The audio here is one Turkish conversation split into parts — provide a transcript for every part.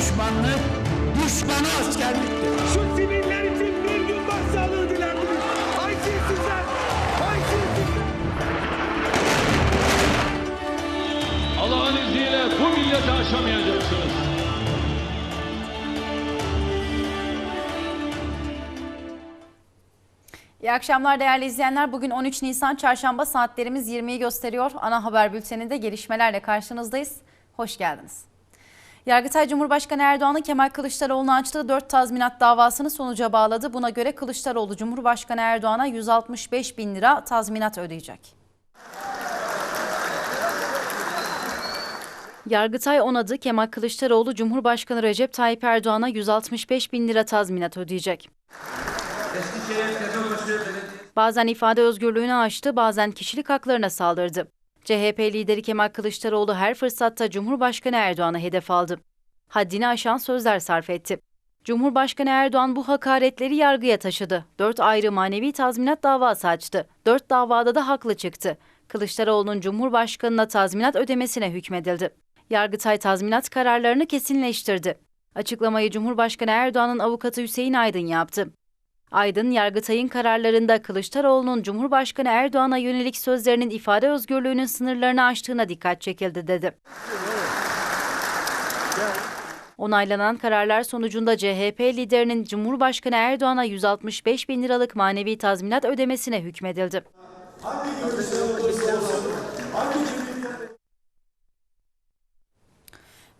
düşmanlık, düşmanı askerliktir. Şu siviller için bir gün başsağlığı dilendiniz. Haysiyetsizler! Haysiyetsizler! Allah'ın izniyle bu milleti aşamayacaksınız. İyi akşamlar değerli izleyenler. Bugün 13 Nisan Çarşamba saatlerimiz 20'yi gösteriyor. Ana haber bülteninde gelişmelerle karşınızdayız. Hoş geldiniz. Yargıtay Cumhurbaşkanı Erdoğan'ın Kemal Kılıçdaroğlu'na açtığı 4 tazminat davasını sonuca bağladı. Buna göre Kılıçdaroğlu Cumhurbaşkanı Erdoğan'a 165 bin lira tazminat ödeyecek. Yargıtay onadı Kemal Kılıçdaroğlu Cumhurbaşkanı Recep Tayyip Erdoğan'a 165 bin lira tazminat ödeyecek. Bazen ifade özgürlüğünü aştı, bazen kişilik haklarına saldırdı. CHP lideri Kemal Kılıçdaroğlu her fırsatta Cumhurbaşkanı Erdoğan'a hedef aldı. Haddini aşan sözler sarf etti. Cumhurbaşkanı Erdoğan bu hakaretleri yargıya taşıdı. Dört ayrı manevi tazminat davası açtı. Dört davada da haklı çıktı. Kılıçdaroğlu'nun Cumhurbaşkanı'na tazminat ödemesine hükmedildi. Yargıtay tazminat kararlarını kesinleştirdi. Açıklamayı Cumhurbaşkanı Erdoğan'ın avukatı Hüseyin Aydın yaptı. Aydın, Yargıtay'ın kararlarında Kılıçdaroğlu'nun Cumhurbaşkanı Erdoğan'a yönelik sözlerinin ifade özgürlüğünün sınırlarını aştığına dikkat çekildi dedi. Onaylanan kararlar sonucunda CHP liderinin Cumhurbaşkanı Erdoğan'a 165 bin liralık manevi tazminat ödemesine hükmedildi.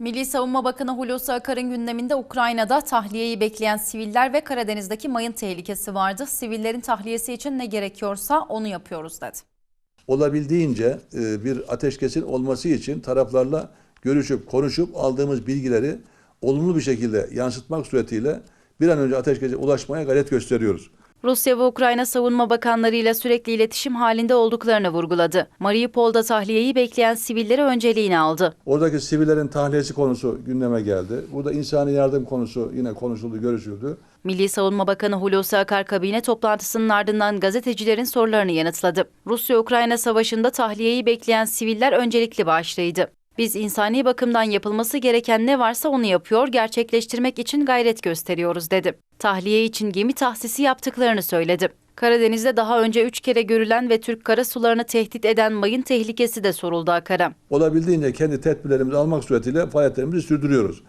Milli Savunma Bakanı Hulusi Akar'ın gündeminde Ukrayna'da tahliyeyi bekleyen siviller ve Karadeniz'deki mayın tehlikesi vardı. Sivillerin tahliyesi için ne gerekiyorsa onu yapıyoruz dedi. olabildiğince e, bir ateşkesin olması için taraflarla görüşüp konuşup aldığımız bilgileri olumlu bir şekilde yansıtmak suretiyle bir an önce ateşkese ulaşmaya gayret gösteriyoruz. Rusya ve Ukrayna savunma bakanlarıyla sürekli iletişim halinde olduklarını vurguladı. Mariupol'da tahliyeyi bekleyen sivilleri önceliğine aldı. Oradaki sivillerin tahliyesi konusu gündeme geldi. Burada insani yardım konusu yine konuşuldu, görüşüldü. Milli Savunma Bakanı Hulusi Akar kabine toplantısının ardından gazetecilerin sorularını yanıtladı. Rusya-Ukrayna savaşında tahliyeyi bekleyen siviller öncelikli başlıydı. Biz insani bakımdan yapılması gereken ne varsa onu yapıyor, gerçekleştirmek için gayret gösteriyoruz dedi. Tahliye için gemi tahsisi yaptıklarını söyledi. Karadeniz'de daha önce üç kere görülen ve Türk karasularını tehdit eden mayın tehlikesi de soruldu Akar'a. Olabildiğince kendi tedbirlerimizi almak suretiyle faaliyetlerimizi sürdürüyoruz.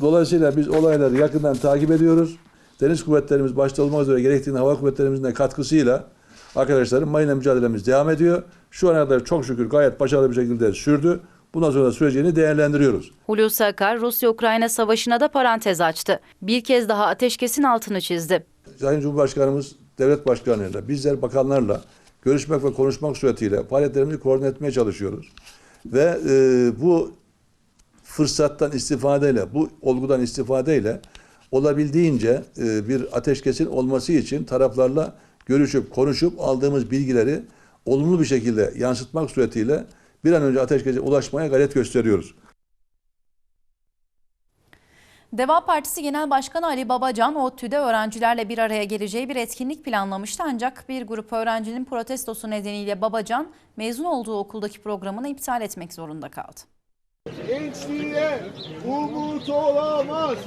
Dolayısıyla biz olayları yakından takip ediyoruz. Deniz kuvvetlerimiz başta olmak üzere gerektiğinde hava kuvvetlerimizin de katkısıyla arkadaşlarım mayına mücadelemiz devam ediyor. Şu ana kadar çok şükür gayet başarılı bir şekilde sürdü. Bundan sonra sürecini değerlendiriyoruz. Hulusi Akar, Rusya-Ukrayna savaşına da parantez açtı. Bir kez daha ateşkesin altını çizdi. Sayın Cumhurbaşkanımız, devlet başkanlarıyla, bizler bakanlarla görüşmek ve konuşmak suretiyle faaliyetlerimizi koordine etmeye çalışıyoruz. Ve e, bu fırsattan istifadeyle, bu olgudan istifadeyle olabildiğince e, bir ateşkesin olması için taraflarla görüşüp konuşup aldığımız bilgileri olumlu bir şekilde yansıtmak suretiyle bir an önce ateşkese ulaşmaya gayret gösteriyoruz. Deva Partisi Genel Başkanı Ali Babacan, ODTÜ'de öğrencilerle bir araya geleceği bir etkinlik planlamıştı. Ancak bir grup öğrencinin protestosu nedeniyle Babacan, mezun olduğu okuldaki programını iptal etmek zorunda kaldı. Gençliğe umut olamaz.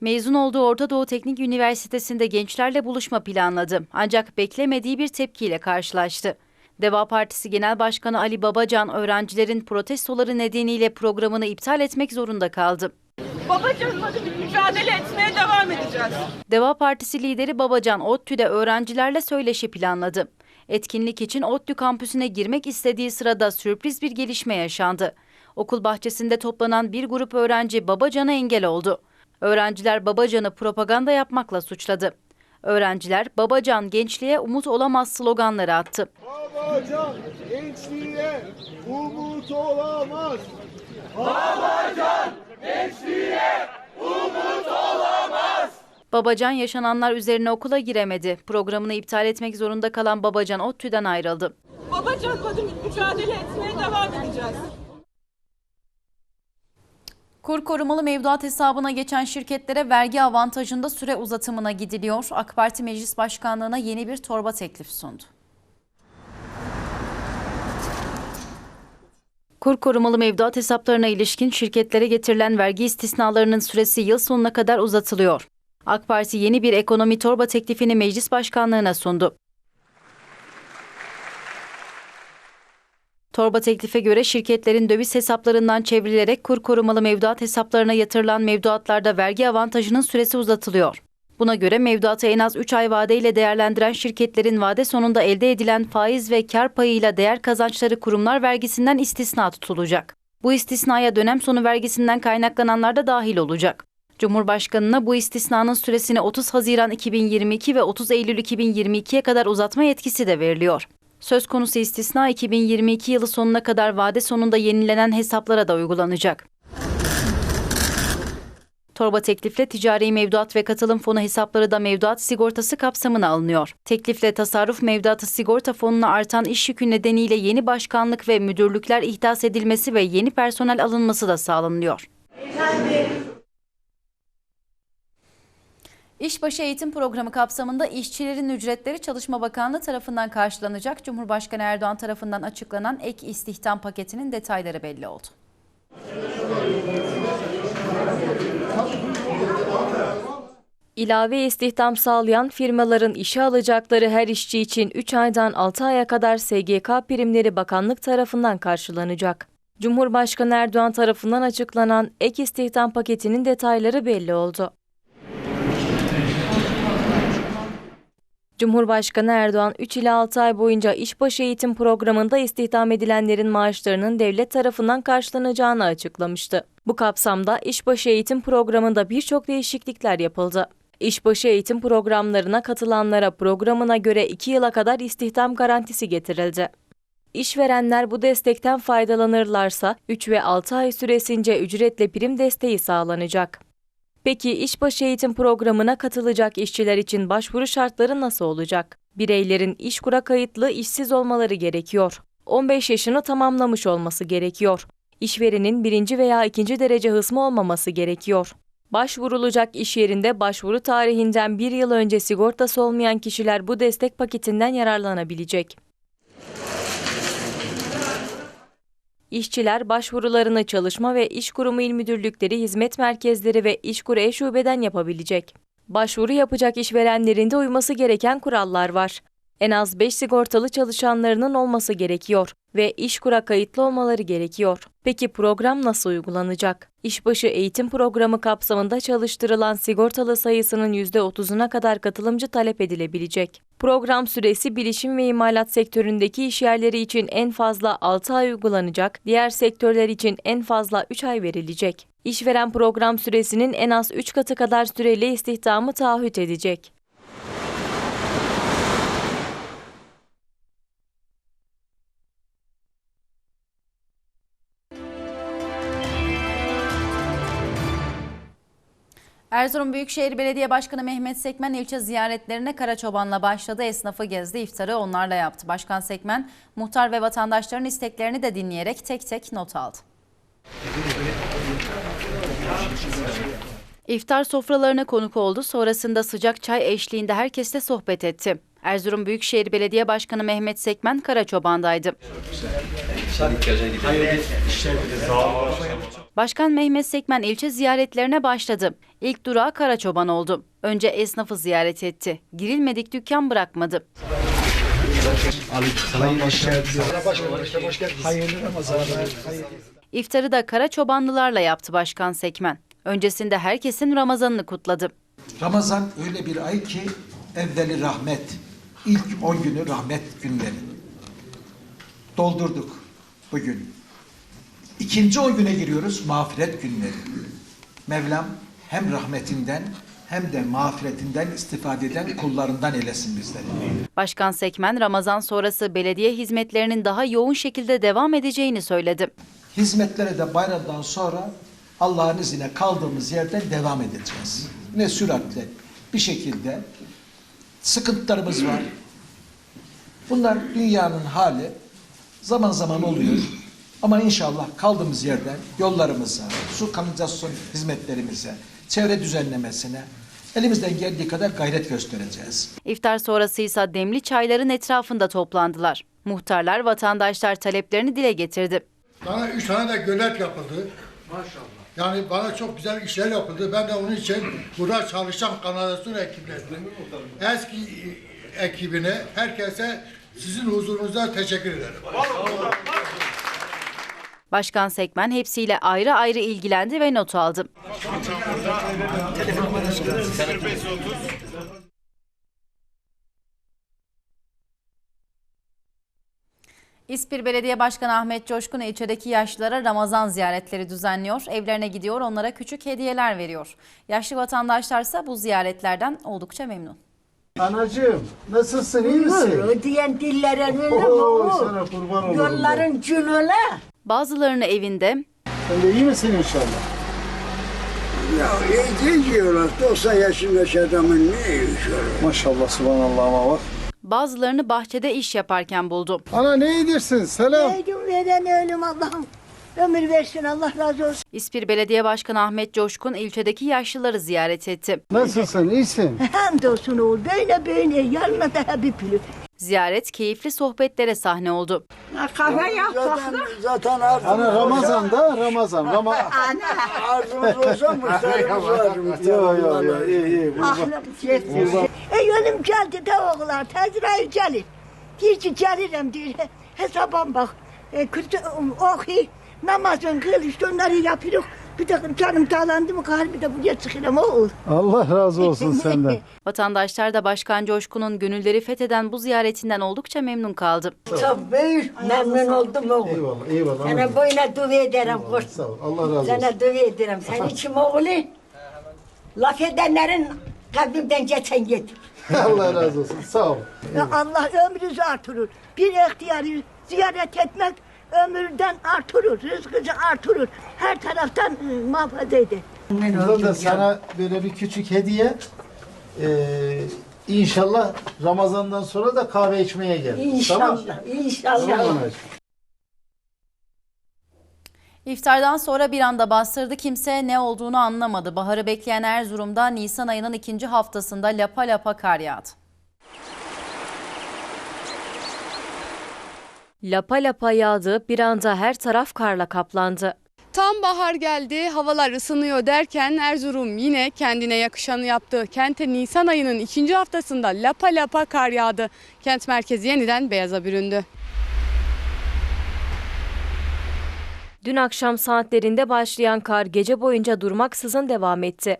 Mezun olduğu Orta Doğu Teknik Üniversitesi'nde gençlerle buluşma planladı. Ancak beklemediği bir tepkiyle karşılaştı. Deva Partisi Genel Başkanı Ali Babacan, öğrencilerin protestoları nedeniyle programını iptal etmek zorunda kaldı. Babacan'ın adı mücadele etmeye devam edeceğiz. Deva Partisi lideri Babacan, ODTÜ'de öğrencilerle söyleşi planladı. Etkinlik için ODTÜ kampüsüne girmek istediği sırada sürpriz bir gelişme yaşandı. Okul bahçesinde toplanan bir grup öğrenci Babacan'a engel oldu. Öğrenciler Babacan'ı propaganda yapmakla suçladı. Öğrenciler Babacan gençliğe umut olamaz sloganları attı. Babacan gençliğe umut olamaz. Babacan yaşananlar üzerine okula giremedi. Programını iptal etmek zorunda kalan Babacan ODTÜ'den ayrıldı. Babacan'ın adı bir mücadele etmeye devam edeceğiz. Kur korumalı mevduat hesabına geçen şirketlere vergi avantajında süre uzatımına gidiliyor. AK Parti Meclis Başkanlığı'na yeni bir torba teklif sundu. Kur korumalı mevduat hesaplarına ilişkin şirketlere getirilen vergi istisnalarının süresi yıl sonuna kadar uzatılıyor. AK Parti yeni bir ekonomi torba teklifini meclis başkanlığına sundu. Torba teklife göre şirketlerin döviz hesaplarından çevrilerek kur korumalı mevduat hesaplarına yatırılan mevduatlarda vergi avantajının süresi uzatılıyor. Buna göre mevduatı en az 3 ay vadeyle değerlendiren şirketlerin vade sonunda elde edilen faiz ve kar payıyla değer kazançları kurumlar vergisinden istisna tutulacak. Bu istisnaya dönem sonu vergisinden kaynaklananlar da dahil olacak. Cumhurbaşkanına bu istisnanın süresini 30 Haziran 2022 ve 30 Eylül 2022'ye kadar uzatma yetkisi de veriliyor. Söz konusu istisna 2022 yılı sonuna kadar vade sonunda yenilenen hesaplara da uygulanacak. Torba teklifle ticari mevduat ve katılım fonu hesapları da mevduat sigortası kapsamına alınıyor. Teklifle tasarruf mevduatı sigorta fonuna artan iş yükü nedeniyle yeni başkanlık ve müdürlükler ihdas edilmesi ve yeni personel alınması da sağlanıyor. İşbaşı eğitim programı kapsamında işçilerin ücretleri Çalışma Bakanlığı tarafından karşılanacak. Cumhurbaşkanı Erdoğan tarafından açıklanan ek istihdam paketinin detayları belli oldu. İlave istihdam sağlayan firmaların işe alacakları her işçi için 3 aydan 6 aya kadar SGK primleri bakanlık tarafından karşılanacak. Cumhurbaşkanı Erdoğan tarafından açıklanan ek istihdam paketinin detayları belli oldu. Cumhurbaşkanı Erdoğan 3 ila 6 ay boyunca işbaşı eğitim programında istihdam edilenlerin maaşlarının devlet tarafından karşılanacağını açıklamıştı. Bu kapsamda işbaşı eğitim programında birçok değişiklikler yapıldı. İşbaşı eğitim programlarına katılanlara programına göre 2 yıla kadar istihdam garantisi getirildi. İşverenler bu destekten faydalanırlarsa 3 ve 6 ay süresince ücretle prim desteği sağlanacak. Peki işbaşı eğitim programına katılacak işçiler için başvuru şartları nasıl olacak? Bireylerin işkura kayıtlı işsiz olmaları gerekiyor. 15 yaşını tamamlamış olması gerekiyor. İşverenin birinci veya ikinci derece hısmı olmaması gerekiyor. Başvurulacak iş yerinde başvuru tarihinden bir yıl önce sigortası olmayan kişiler bu destek paketinden yararlanabilecek. İşçiler başvurularını Çalışma ve İş Kurumu İl Müdürlükleri, hizmet merkezleri ve İşkur E-Şube'den yapabilecek. Başvuru yapacak işverenlerin de uyması gereken kurallar var. En az 5 sigortalı çalışanlarının olması gerekiyor ve İşkur'a kayıtlı olmaları gerekiyor. Peki program nasıl uygulanacak? İşbaşı eğitim programı kapsamında çalıştırılan sigortalı sayısının %30'una kadar katılımcı talep edilebilecek. Program süresi bilişim ve imalat sektöründeki işyerleri için en fazla 6 ay uygulanacak, diğer sektörler için en fazla 3 ay verilecek. İşveren program süresinin en az 3 katı kadar süreli istihdamı taahhüt edecek. Erzurum Büyükşehir Belediye Başkanı Mehmet Sekmen ilçe ziyaretlerine Karaçoban'la başladı. Esnafı gezdi, iftarı onlarla yaptı. Başkan Sekmen, muhtar ve vatandaşların isteklerini de dinleyerek tek tek not aldı. İftar sofralarına konuk oldu. Sonrasında sıcak çay eşliğinde herkesle sohbet etti. Erzurum Büyükşehir Belediye Başkanı Mehmet Sekmen Karaçoban'daydı. Başkan Mehmet Sekmen ilçe ziyaretlerine başladı. İlk durağı Karaçoban oldu. Önce esnafı ziyaret etti. Girilmedik dükkan bırakmadı. İftarı da Karaçobanlılarla yaptı Başkan Sekmen. Öncesinde herkesin Ramazanını kutladı. Ramazan öyle bir ay ki evveli rahmet. İlk 10 günü rahmet günleri. Doldurduk bugün. İkinci 10 güne giriyoruz mağfiret günleri. Mevlam hem rahmetinden hem de mağfiretinden istifade eden kullarından eylesin bizleri. Başkan Sekmen Ramazan sonrası belediye hizmetlerinin daha yoğun şekilde devam edeceğini söyledi. Hizmetlere de bayramdan sonra Allah'ın izniyle kaldığımız yerden devam edeceğiz. Ne süratle bir şekilde sıkıntılarımız var. Bunlar dünyanın hali zaman zaman oluyor. Ama inşallah kaldığımız yerden yollarımıza, su kanalizasyon hizmetlerimize, çevre düzenlemesine elimizden geldiği kadar gayret göstereceğiz. İftar sonrası ise demli çayların etrafında toplandılar. Muhtarlar, vatandaşlar taleplerini dile getirdi. Bana üç tane de gölet yapıldı. Maşallah. Yani bana çok güzel işler yapıldı. Ben de onun için burada çalışan kanalizasyon ekiplerine, eski ekibine, herkese sizin huzurunuzda teşekkür ederim. Başkan Sekmen hepsiyle ayrı ayrı ilgilendi ve not aldı. İspir Belediye Başkanı Ahmet Coşkun ilçedeki yaşlılara Ramazan ziyaretleri düzenliyor. Evlerine gidiyor, onlara küçük hediyeler veriyor. Yaşlı vatandaşlarsa bu ziyaretlerden oldukça memnun. Anacığım nasılsın iyi misin? Diyen dillere öyle Oo, sana kurban olurum. ben. Yolların cülüle. Bazılarını evinde, Sen de iyi misin inşallah? Ya iyi diyorlar. 90 yaşındaki adamın ne işi var? Maşallah subhanallah ama bak. Bazılarını bahçede iş yaparken buldu. Ana ne yedirsin? Selam. Neydim veren ölüm Allah'ım. Ömür versin Allah razı olsun. İspir Belediye Başkanı Ahmet Coşkun ilçedeki yaşlıları ziyaret etti. Nasılsın? İyisin? Hamdolsun oğul böyle böyle yanına da bir pülü. Ziyaret keyifli sohbetlere sahne oldu. Kahve yap Zaten, zaten arzumuz Ana Ramazan'da Ramazan. Rama Ana. Arzumuz olsa müşterimiz var. yo yo yo iyi iyi. Kurban. Ahlım çekti. E ölüm geldi de oğullar. Tezrail gelir. Diyor ki gelirim diyor. Hesabım bak. E, Kürt okuy. Namazın kıl işte onları yapıyoruz. Bir takım canım dağlandı mı kalbi de buraya çıkıyorum oğul. Allah razı olsun senden. Vatandaşlar da Başkan Coşkun'un gönülleri fetheden bu ziyaretinden oldukça memnun kaldı. Çok büyük memnun oldum oğul. Eyvallah eyvallah. Sana boyuna dua ederim koş. Sağ ol. Allah razı olsun. Sana dua ederim. Sen içim oğlu. Laf edenlerin kalbimden geçen git. Allah razı olsun. Sağ ol. Ya Allah ömrünüzü artırır. Bir ihtiyarı ziyaret etmek ömürden artırır, rızkıcı artırır. Her taraftan ıı, muhafaza eder. Burada da sana böyle bir küçük hediye. Ee, inşallah Ramazan'dan sonra da kahve içmeye gel. Tamam. İnşallah, inşallah. Tamam. İftardan sonra bir anda bastırdı kimse ne olduğunu anlamadı. Baharı bekleyen Erzurum'da Nisan ayının ikinci haftasında lapa lapa kar yağdı. Lapa lapa yağdı, bir anda her taraf karla kaplandı. Tam bahar geldi, havalar ısınıyor derken Erzurum yine kendine yakışanı yaptı. Kente Nisan ayının ikinci haftasında lapa lapa kar yağdı. Kent merkezi yeniden beyaza büründü. Dün akşam saatlerinde başlayan kar gece boyunca durmaksızın devam etti.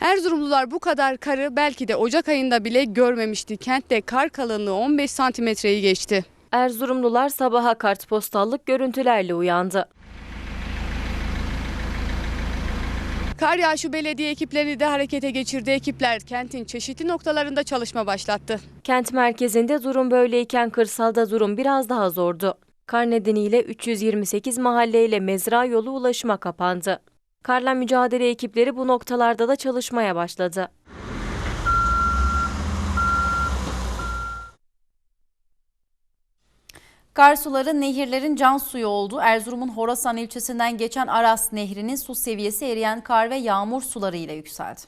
Erzurumlular bu kadar karı belki de Ocak ayında bile görmemişti. Kentte kar kalınlığı 15 santimetreyi geçti. Erzurumlular sabaha kartpostallık görüntülerle uyandı. Kar yağışı belediye ekiplerini de harekete geçirdi. Ekipler kentin çeşitli noktalarında çalışma başlattı. Kent merkezinde durum böyleyken kırsalda durum biraz daha zordu. Kar nedeniyle 328 mahalleyle mezra yolu ulaşıma kapandı. Karla mücadele ekipleri bu noktalarda da çalışmaya başladı. Kar suları nehirlerin can suyu oldu. Erzurum'un Horasan ilçesinden geçen Aras Nehri'nin su seviyesi eriyen kar ve yağmur suları ile yükseldi.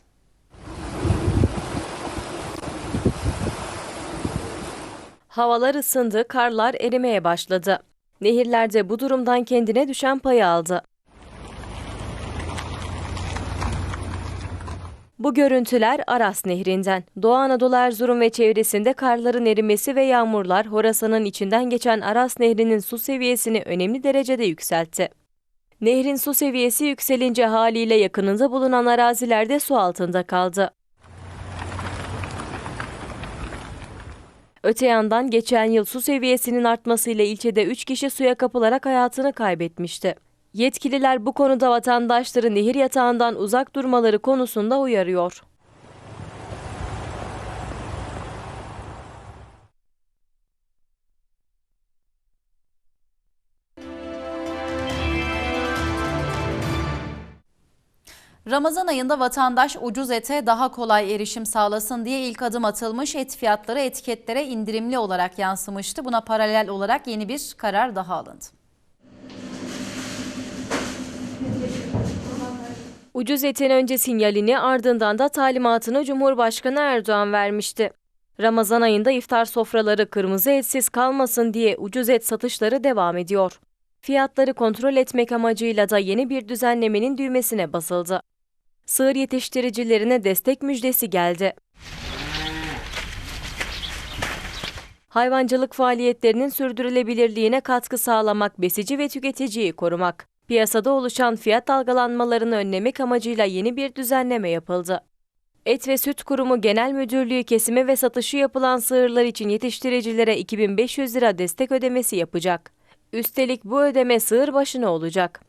Havalar ısındı, karlar erimeye başladı. Nehirlerde bu durumdan kendine düşen payı aldı. Bu görüntüler Aras Nehri'nden. Doğu Anadolu Erzurum ve çevresinde karların erimesi ve yağmurlar Horasan'ın içinden geçen Aras Nehri'nin su seviyesini önemli derecede yükseltti. Nehrin su seviyesi yükselince haliyle yakınında bulunan arazilerde su altında kaldı. Öte yandan geçen yıl su seviyesinin artmasıyla ilçede 3 kişi suya kapılarak hayatını kaybetmişti. Yetkililer bu konuda vatandaşları nehir yatağından uzak durmaları konusunda uyarıyor. Ramazan ayında vatandaş ucuz ete daha kolay erişim sağlasın diye ilk adım atılmış. Et fiyatları etiketlere indirimli olarak yansımıştı. Buna paralel olarak yeni bir karar daha alındı. Ucuz etin önce sinyalini ardından da talimatını Cumhurbaşkanı Erdoğan vermişti. Ramazan ayında iftar sofraları kırmızı etsiz kalmasın diye ucuz et satışları devam ediyor. Fiyatları kontrol etmek amacıyla da yeni bir düzenlemenin düğmesine basıldı. Sığır yetiştiricilerine destek müjdesi geldi. Hayvancılık faaliyetlerinin sürdürülebilirliğine katkı sağlamak, besici ve tüketiciyi korumak. Piyasada oluşan fiyat dalgalanmalarını önlemek amacıyla yeni bir düzenleme yapıldı. Et ve Süt Kurumu Genel Müdürlüğü kesimi ve satışı yapılan sığırlar için yetiştiricilere 2500 lira destek ödemesi yapacak. Üstelik bu ödeme sığır başına olacak.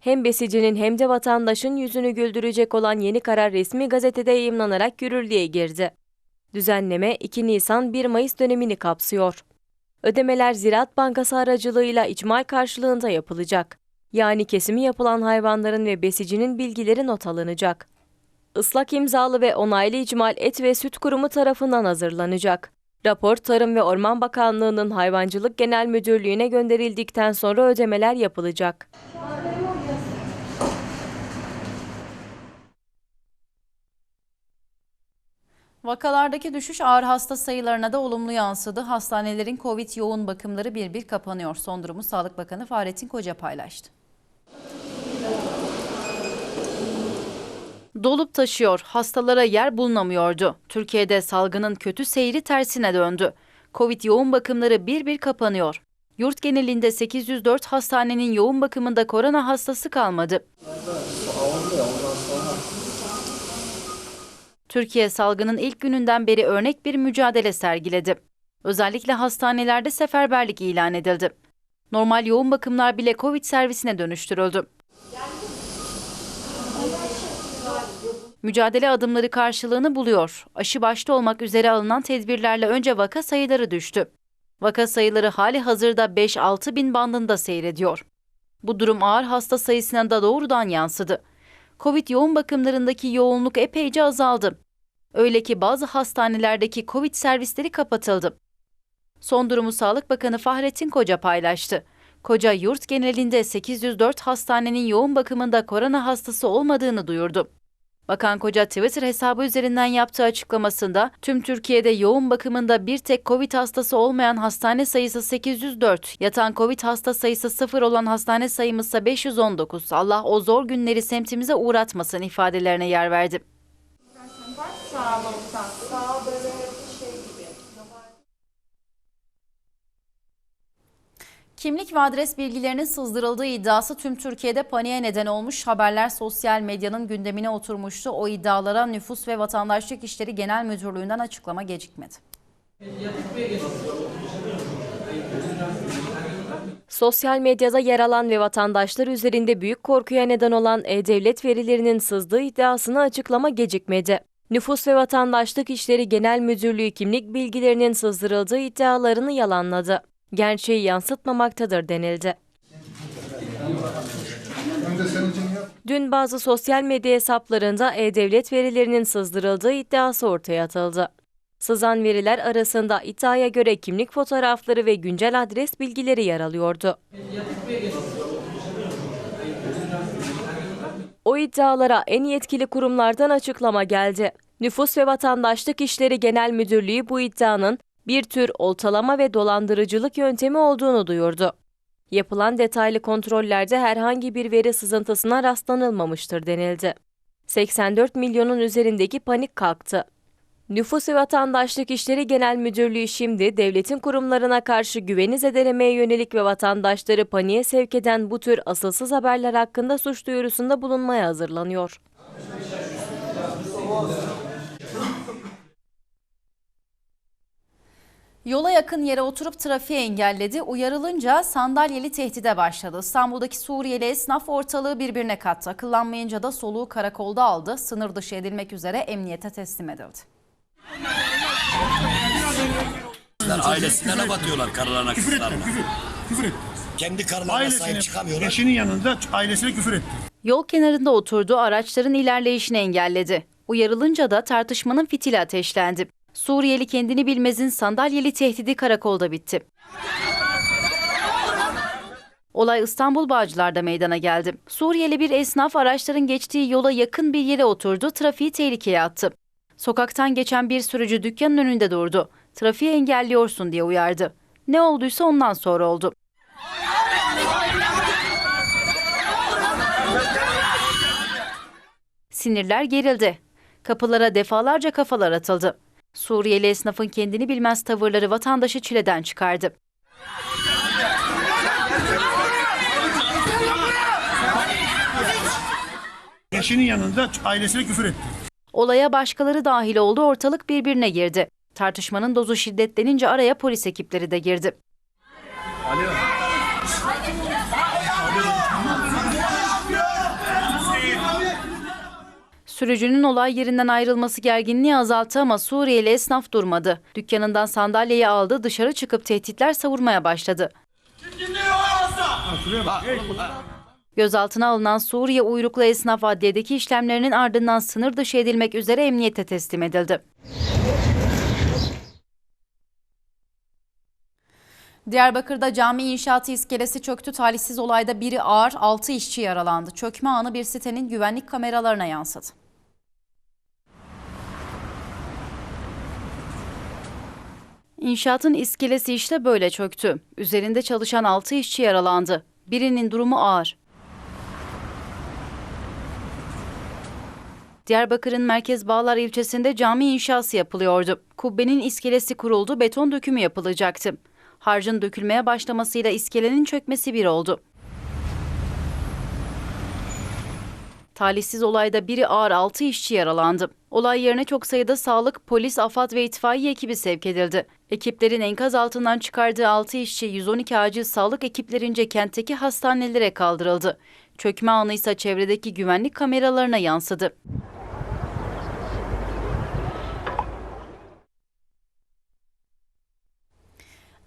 Hem besicinin hem de vatandaşın yüzünü güldürecek olan yeni karar resmi gazetede yayımlanarak yürürlüğe girdi. Düzenleme 2 Nisan-1 Mayıs dönemini kapsıyor. Ödemeler Ziraat Bankası aracılığıyla icmal karşılığında yapılacak. Yani kesimi yapılan hayvanların ve besicinin bilgileri not alınacak. Islak imzalı ve onaylı icmal Et ve Süt Kurumu tarafından hazırlanacak. Rapor Tarım ve Orman Bakanlığı'nın Hayvancılık Genel Müdürlüğü'ne gönderildikten sonra ödemeler yapılacak. Vakalardaki düşüş ağır hasta sayılarına da olumlu yansıdı. Hastanelerin Covid yoğun bakımları bir bir kapanıyor. Son durumu Sağlık Bakanı Fahrettin Koca paylaştı. Dolup taşıyor, hastalara yer bulunamıyordu. Türkiye'de salgının kötü seyri tersine döndü. Covid yoğun bakımları bir bir kapanıyor. Yurt genelinde 804 hastanenin yoğun bakımında korona hastası kalmadı. Türkiye salgının ilk gününden beri örnek bir mücadele sergiledi. Özellikle hastanelerde seferberlik ilan edildi. Normal yoğun bakımlar bile Covid servisine dönüştürüldü. Mücadele adımları karşılığını buluyor. Aşı başta olmak üzere alınan tedbirlerle önce vaka sayıları düştü. Vaka sayıları hali hazırda 5-6 bin bandında seyrediyor. Bu durum ağır hasta sayısına da doğrudan yansıdı. Covid yoğun bakımlarındaki yoğunluk epeyce azaldı. Öyle ki bazı hastanelerdeki Covid servisleri kapatıldı. Son durumu Sağlık Bakanı Fahrettin Koca paylaştı. Koca yurt genelinde 804 hastanenin yoğun bakımında korona hastası olmadığını duyurdu. Bakan Koca Twitter hesabı üzerinden yaptığı açıklamasında tüm Türkiye'de yoğun bakımında bir tek Covid hastası olmayan hastane sayısı 804, yatan Covid hasta sayısı 0 olan hastane sayımızsa 519. Allah o zor günleri semtimize uğratmasın ifadelerine yer verdi. Kimlik ve adres bilgilerinin sızdırıldığı iddiası tüm Türkiye'de paniğe neden olmuş. Haberler sosyal medyanın gündemine oturmuştu. O iddialara Nüfus ve Vatandaşlık İşleri Genel Müdürlüğü'nden açıklama gecikmedi. Sosyal medyada yer alan ve vatandaşlar üzerinde büyük korkuya neden olan e-devlet verilerinin sızdığı iddiasına açıklama gecikmedi. Nüfus ve Vatandaşlık İşleri Genel Müdürlüğü kimlik bilgilerinin sızdırıldığı iddialarını yalanladı. Gerçeği yansıtmamaktadır denildi. Dün bazı sosyal medya hesaplarında e-devlet verilerinin sızdırıldığı iddiası ortaya atıldı. Sızan veriler arasında iddiaya göre kimlik fotoğrafları ve güncel adres bilgileri yer alıyordu. O iddialara en yetkili kurumlardan açıklama geldi. Nüfus ve Vatandaşlık İşleri Genel Müdürlüğü bu iddianın bir tür oltalama ve dolandırıcılık yöntemi olduğunu duyurdu. Yapılan detaylı kontrollerde herhangi bir veri sızıntısına rastlanılmamıştır denildi. 84 milyonun üzerindeki panik kalktı. Nüfus ve Vatandaşlık İşleri Genel Müdürlüğü şimdi devletin kurumlarına karşı güveni zedelemeye yönelik ve vatandaşları paniğe sevk eden bu tür asılsız haberler hakkında suç duyurusunda bulunmaya hazırlanıyor. Yola yakın yere oturup trafiği engelledi. Uyarılınca sandalyeli tehdide başladı. İstanbul'daki Suriyeli esnaf ortalığı birbirine kattı. Akıllanmayınca da soluğu karakolda aldı. Sınır dışı edilmek üzere emniyete teslim edildi. Ailesine laf atıyorlar karılarına kızlarına. Küfür et. Kendi karılarına sahip çıkamıyorlar. Eşinin yanında ailesine küfür etti. Yol kenarında oturdu, araçların ilerleyişini engelledi. Uyarılınca da tartışmanın fitili ateşlendi. Suriyeli kendini bilmezin sandalyeli tehdidi karakolda bitti. Olay İstanbul Bağcılar'da meydana geldi. Suriyeli bir esnaf araçların geçtiği yola yakın bir yere oturdu, trafiği tehlikeye attı. Sokaktan geçen bir sürücü dükkanın önünde durdu. Trafiği engelliyorsun diye uyardı. Ne olduysa ondan sonra oldu. Sinirler gerildi. Kapılara defalarca kafalar atıldı. Suriyeli esnafın kendini bilmez tavırları vatandaşı çileden çıkardı. Eşinin yanında ailesine küfür etti. Olaya başkaları dahil oldu, ortalık birbirine girdi. Tartışmanın dozu şiddetlenince araya polis ekipleri de girdi. Sürücünün olay yerinden ayrılması gerginliği azalttı ama Suriyeli esnaf durmadı. Dükkanından sandalyeyi aldı, dışarı çıkıp tehditler savurmaya başladı. Gözaltına alınan Suriye uyruklu esnaf adliyedeki işlemlerinin ardından sınır dışı edilmek üzere emniyete teslim edildi. Diyarbakır'da cami inşaatı iskelesi çöktü. Talihsiz olayda biri ağır, 6 işçi yaralandı. Çökme anı bir sitenin güvenlik kameralarına yansıdı. İnşaatın iskelesi işte böyle çöktü. Üzerinde çalışan 6 işçi yaralandı. Birinin durumu ağır. Diyarbakır'ın Merkez Bağlar ilçesinde cami inşası yapılıyordu. Kubbenin iskelesi kuruldu, beton dökümü yapılacaktı. Harcın dökülmeye başlamasıyla iskelenin çökmesi bir oldu. Talihsiz olayda biri ağır 6 işçi yaralandı. Olay yerine çok sayıda sağlık, polis, AFAD ve itfaiye ekibi sevk edildi. Ekiplerin enkaz altından çıkardığı 6 işçi 112 acil sağlık ekiplerince kentteki hastanelere kaldırıldı. Çökme anı ise çevredeki güvenlik kameralarına yansıdı.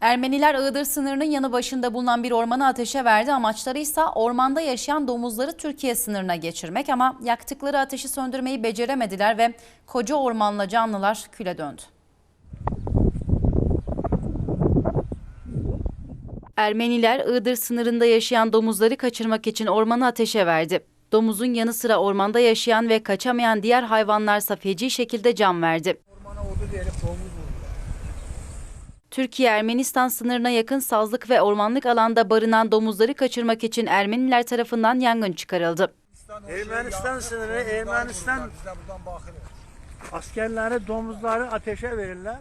Ermeniler Iğdır sınırının yanı başında bulunan bir ormanı ateşe verdi. Amaçları ise ormanda yaşayan domuzları Türkiye sınırına geçirmek ama yaktıkları ateşi söndürmeyi beceremediler ve koca ormanla canlılar küle döndü. Ermeniler Iğdır sınırında yaşayan domuzları kaçırmak için ormanı ateşe verdi. Domuzun yanı sıra ormanda yaşayan ve kaçamayan diğer hayvanlarsa feci şekilde can verdi. Türkiye-Ermenistan sınırına yakın sazlık ve ormanlık alanda barınan domuzları kaçırmak için Ermeniler tarafından yangın çıkarıldı. Ermenistan sınırı, Ermenistan askerleri domuzları ateşe verirler.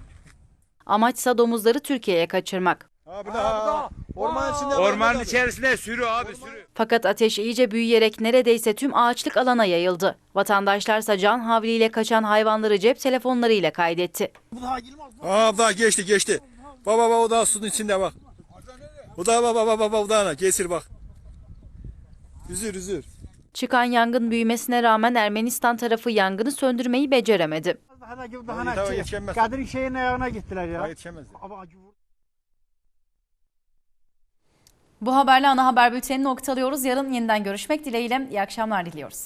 Amaçsa domuzları Türkiye'ye kaçırmak. Orman içinde Ormanın içerisinde sürü abi sürü. Fakat ateş iyice büyüyerek neredeyse tüm ağaçlık alana yayıldı. Vatandaşlarsa can havliyle kaçan hayvanları cep telefonlarıyla kaydetti. Aa daha geçti geçti. Baba baba o da suyun içinde bak. O da baba baba baba o da ana geçir bak. Üzür üzür. Çıkan yangın büyümesine rağmen Ermenistan tarafı yangını söndürmeyi beceremedi. Daha yetişemez. Kadın şeyin ayağına gittiler ya. Daha yetişemez. Bu haberle ana haber bültenini noktalıyoruz. Yarın yeniden görüşmek dileğiyle. İyi akşamlar diliyoruz.